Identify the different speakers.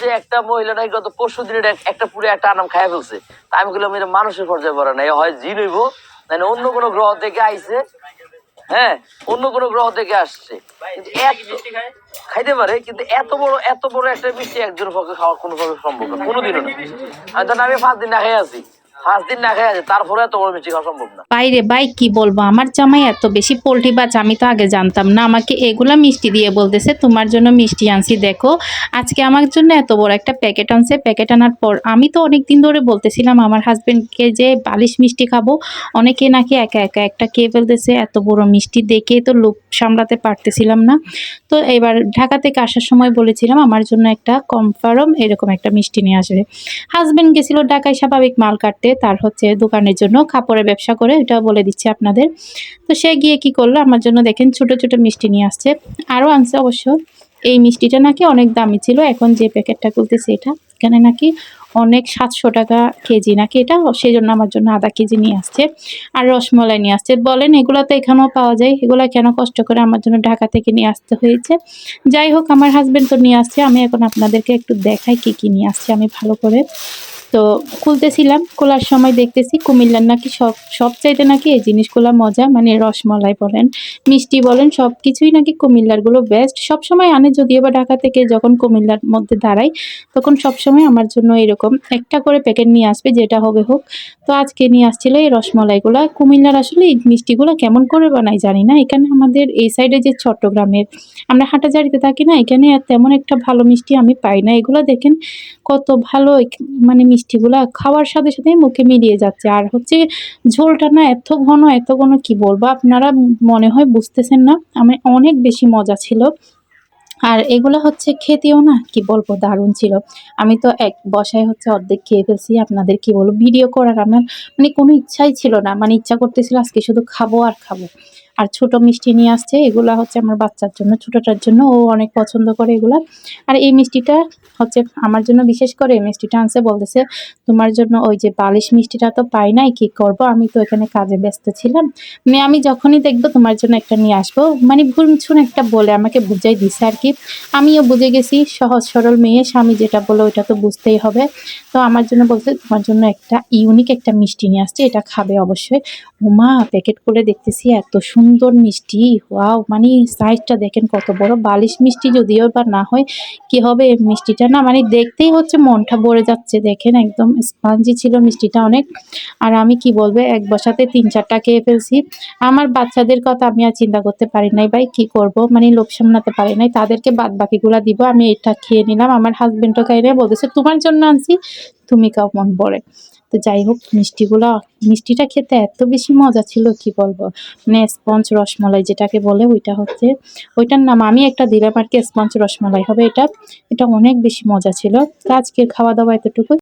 Speaker 1: যে একটা মহিলা নাকি গত পরশু দিনের একটা পুরো একটা আনাম খাই ফেলছে। তা আমি বললাম এটা মানুষের পর্যায়ে পড়ে না হয় জিন হইব মানে অন্য কোনো গ্রহ থেকে আইছে। হ্যাঁ অন্য কোনো গ্রহ থেকে আসছে। খাইতে পারে, কিন্তু এত বড় এত বড় একটা মিষ্টি একজনের পক্ষে খাওয়া কোনোভাবে সম্ভব না, কোনোদিনও না। আমি তো আমি পাঁচ দিন না খেয়ে আছি। পাঁচ তারপরে এত বড়
Speaker 2: বাইরে, ভাই, কি বলব? আমার জামাই এত বেশি পোল্ট্রি বাজ আমি তো আগে জানতাম না। আমাকে এগুলা মিষ্টি দিয়ে বলতেছে, তোমার জন্য মিষ্টি আনছি, দেখো। আজকে আমার জন্য এত বড় একটা প্যাকেট আনছে। প্যাকেট আনার পর আমি তো অনেক দিন ধরে বলতেছিলাম, আমার হাজবেন্ডকে যে বালিশ মিষ্টি খাব। অনেকে নাকি একা একা একটা খেয়ে ফেলতেছে, এত বড় মিষ্টি দেখে তো লোভ সামলাতে পারতেছিলাম না। তো এবার ঢাকা থেকে আসার সময় বলেছিলাম, আমার জন্য একটা কমফার্ম এরকম একটা মিষ্টি নিয়ে আসবে। হাজব্যান্ড গেছিল ঢাকায় স্বাভাবিক মাল কাটতে, তার হচ্ছে দোকানের জন্য কাপড়ের ব্যবসা করে, এটা বলে দিচ্ছি আপনাদের। তো সে গিয়ে কি করল, আমার জন্য দেখেন ছোট ছোট মিষ্টি নিয়ে আসছে। আরও আনছে অবশ্য, এই মিষ্টিটা নাকি অনেক দামি ছিল, এখন যে প্যাকেটটা খুলতেছে এটা এখানে নাকি অনেক সাতশো টাকা কেজি নাকি এটা সেই জন্য আমার জন্য আধা কেজি নিয়ে আসছে আর রসমলাই নিয়ে আসছে। বলেন, এগুলো তো এখানেও পাওয়া যায়। এগুলো কেন কষ্ট করে আমার জন্য ঢাকা থেকে নিয়ে আসতে হয়েছে? যাই হোক, আমার হাজবেন্ড তো নিয়ে আসছে। আমি এখন আপনাদেরকে একটু দেখাই কি কি নিয়ে আসছে। আমি ভালো করে তো খুলতেছিলাম, খোলার সময় দেখতেছি কুমিল্লার নাকি সব সব চাইতে নাকি এই জিনিসগুলো মজা মানে রসমলাই বলেন, মিষ্টি বলেন সব কিছুই নাকি কুমিল্লারগুলো বেস্ট সব সময় আনে যদিও বা ঢাকা থেকে যখন কুমিল্লার মধ্যে দাঁড়াই, তখন সব সময় আমার জন্য এরকম একটা করে প্যাকেট নিয়ে আসবে, যেটা হবে হোক। তো আজকে নিয়ে আসছিল এই রসমলাইগুলো। কুমিল্লার আসলে এই মিষ্টিগুলো কেমন করে বানাই জানি না। এখানে আমাদের এই সাইডে যে চট্টগ্রামের, আমরা হাঁটাজারিতে থাকি না, এখানে তেমন একটা ভালো মিষ্টি আমি পাই না। এগুলো দেখেন কত ভালো মানে মিষ্টিগুলা খাওয়ার সাথে সাথে মুখে মিলিয়ে যাচ্ছে। আর হচ্ছে ঝোলটা না এত ঘন এত ঘন কি বলব? আপনারা মনে হয় বুঝতেছেন না। আমি অনেক বেশি মজা ছিল। আর এগুলো হচ্ছে খেতেও না কি বলব, দারুণ ছিল। আমি তো এক বসায় হচ্ছে অর্ধেক খেয়ে ফেলছি। আপনাদের কি বলব? ভিডিও করার আমার মানে কোনো ইচ্ছাই ছিল না। মানে ইচ্ছা করতেছিল আজকে শুধু খাব আর খাব। আর ছোট মিষ্টি নিয়ে আসছে। এগুলা হচ্ছে আমার বাচ্চার জন্য, ছোটটার জন্য ও অনেক পছন্দ করে এগুলা। আর এই মিষ্টিটা হচ্ছে আমার জন্য বিশেষ করে, এই মিষ্টিটা আনছে বলতেছে, তোমার জন্য ওই যে বালিশ মিষ্টিটা তো পাই নাই, কি করব? আমি তো এখানে কাজে ব্যস্ত ছিলাম। মানে আমি যখনই দেখব তোমার জন্য একটা নিয়ে আসব। মানে ভুলছুন একটা বলে আমাকে বুঝাই দিছে আর কি। আমিও বুঝে গেছি, সহজ সরল মেয়ে, স্বামী যেটা বলে ওইটা তো বুঝতেই হবে। তো আমার জন্য বলছে, তোমার জন্য একটা ইউনিক একটা মিষ্টি নিয়ে আসছে, এটা খাবে অবশ্যই। ওমা প্যাকেট করে দেখতেছি, এত সুন্দর মিষ্টি। ওয়াও মানে সাইজটা দেখেন কত বড়। বালিশ মিষ্টি যদিও বা না হয়, কি হবে মিষ্টিটা না? মানে দেখতেই হচ্ছে মনটা ভরে যাচ্ছে। দেখেন একদম স্পঞ্জি ছিল মিষ্টিটা অনেক। আর আমি কি বলব, এক বসাতে তিন চারটা খেয়ে ফেলছি। আমার বাচ্চাদের কথা আমি আর চিন্তা করতে পারি নাই, ভাই, কি করব? মানে লোভ সামলাতে পারি নাই। তাদেরকে বাদ বাকিগুলা দিব, আমি এটা খেয়ে নিলাম। আমার হাজবেন্ডও খাইলে বলতেছে, তোমার জন্য আনছি তুমি মন পড়ে তো যাই হোক, মিষ্টিগুলো, মিষ্টিটা খেতে এত বেশি মজা ছিল, কি বলব? মানে স্পঞ্জ রসমালাই যেটাকে বলে, ওইটা হচ্ছে, ওইটার নাম আমি একটা দিলাম আর কি, স্পঞ্জ রসমালাই হবে এটা। এটা অনেক বেশি মজা ছিল। তো আজকের খাওয়া দাওয়া এতটুকু